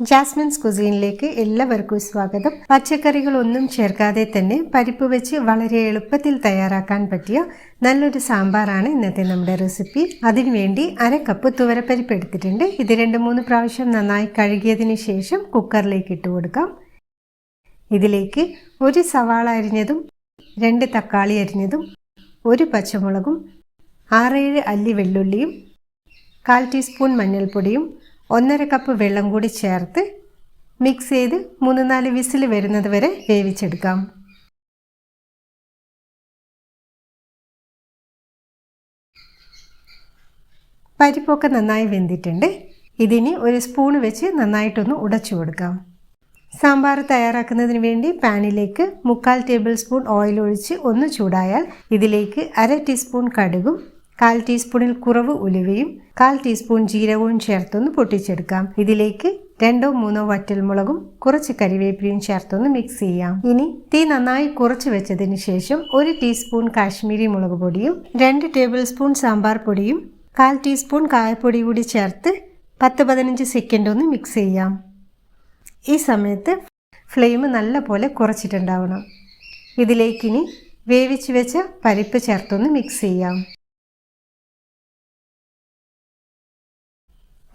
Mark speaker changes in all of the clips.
Speaker 1: Jasmine's കുസീനിലേക്ക് എല്ലാവർക്കും സ്വാഗതം. പച്ചക്കറികൾ ഒന്നും ചേർക്കാതെ തന്നെ പരിപ്പ് വെച്ച് വളരെ എളുപ്പത്തിൽ തയ്യാറാക്കാൻ പറ്റിയ നല്ലൊരു സാമ്പാറാണ് ഇന്നത്തെ നമ്മുടെ റെസിപ്പി അതിനുവേണ്ടി അര കപ്പ് തുവരപ്പരിപ്പ് എടുത്തിട്ടുണ്ട്. ഇത് രണ്ട് മൂന്ന് പ്രാവശ്യം നന്നായി കഴുകിയതിന് ശേഷം കുക്കറിലേക്ക് ഇട്ട് കൊടുക്കാം. ഇതിലേക്ക് ഒരു സവാള അരിഞ്ഞതും രണ്ട് തക്കാളി അരിഞ്ഞതും ഒരു പച്ചമുളകും ആറേഴ് അല്ലി വെള്ളുള്ളിയും കാൽ ടീസ്പൂൺ മഞ്ഞൾപ്പൊടിയും ഒന്നര കപ്പ് വെള്ളം കൂടി ചേർത്ത് മിക്സ് ചെയ്ത് മൂന്ന് നാല് വിസിൽ വരുന്നത് വരെ വേവിച്ചെടുക്കാം. പരിപ്പൊക്കെ നന്നായി വെന്തിട്ടുണ്ട്. ഇതിനി ഒരു സ്പൂൺ വെച്ച് നന്നായിട്ടൊന്ന് ഉടച്ചു കൊടുക്കാം. സാമ്പാർ തയ്യാറാക്കുന്നതിന് വേണ്ടി പാനിലേക്ക് മുക്കാൽ ടേബിൾ സ്പൂൺ ഓയിൽ ഒഴിച്ച് ഒന്ന് ചൂടായാൽ ഇതിലേക്ക് അര ടീസ്പൂൺ കടുകും കാൽ ടീസ്പൂണിൽ കുറവ് ഉലുവയും കാൽ ടീസ്പൂൺ ജീരകവും ചേർത്തൊന്ന് പൊട്ടിച്ചെടുക്കാം. ഇതിലേക്ക് രണ്ടോ മൂന്നോ വറ്റൽമുളകും കുറച്ച് കരിവേപ്പിലയും ചേർത്തൊന്ന് മിക്സ് ചെയ്യാം. ഇനി തീ നന്നായി കുറച്ച് വെച്ചതിന് ശേഷം ഒരു ടീസ്പൂൺ കാശ്മീരി മുളക് പൊടിയും രണ്ട് ടേബിൾ സ്പൂൺ സാമ്പാർ പൊടിയും കാൽ ടീസ്പൂൺ കായപ്പൊടി കൂടി ചേർത്ത് പത്ത് പതിനഞ്ച് സെക്കൻഡ് ഒന്ന് മിക്സ് ചെയ്യാം. ഈ സമയത്ത് ഫ്ലെയിം നല്ല പോലെ കുറച്ചിട്ടുണ്ടാവണം ഇതിലേക്കിനി വേവിച്ച് വെച്ച പരിപ്പ് ചേർത്തൊന്ന് മിക്സ് ചെയ്യാം.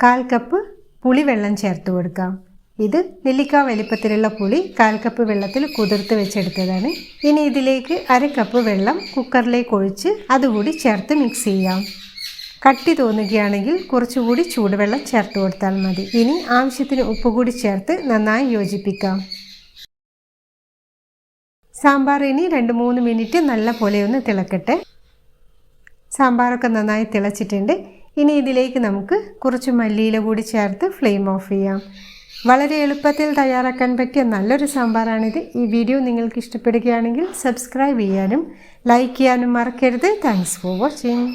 Speaker 1: കാൽ കപ്പ് പുളിവെള്ളം ചേർത്ത് കൊടുക്കാം. ഇത് നെല്ലിക്ക വലിപ്പത്തിലുള്ള പുളി കാൽ കപ്പ് വെള്ളത്തിൽ കുതിർത്ത് വെച്ചെടുത്തതാണ്. ഇനി ഇതിലേക്ക് അര കപ്പ് വെള്ളം കുക്കറിലേക്ക് ഒഴിച്ച് അതുകൂടി ചേർത്ത് മിക്സ് ചെയ്യാം. കട്ടി തോന്നുകയാണെങ്കിൽ കുറച്ചുകൂടി ചൂടുവെള്ളം ചേർത്ത് കൊടുത്താൽ മതി. ഇനി ആവശ്യത്തിന് ഉപ്പ് കൂടി ചേർത്ത് നന്നായി യോജിപ്പിക്കാം. സാമ്പാർ ഇനി രണ്ട് മൂന്ന് മിനിറ്റ് നല്ല പോലെ ഒന്ന് തിളക്കട്ടെ. സാമ്പാറൊക്കെ നന്നായി തിളച്ചിട്ടുണ്ട്. ഇനി ഇതിലേക്ക് നമുക്ക് കുറച്ച് മല്ലിയില കൂടി ചേർത്ത് ഫ്ലെയിം ഓഫ് ചെയ്യാം. വളരെ എളുപ്പത്തിൽ തയ്യാറാക്കാൻ പറ്റിയ നല്ലൊരു സാമ്പാറാണിത്. ഈ വീഡിയോ നിങ്ങൾക്ക് ഇഷ്ടപ്പെടുകയാണെങ്കിൽ സബ്സ്ക്രൈബ് ചെയ്യാനും ലൈക്ക് ചെയ്യാനും മറക്കരുത്. Thanks for watching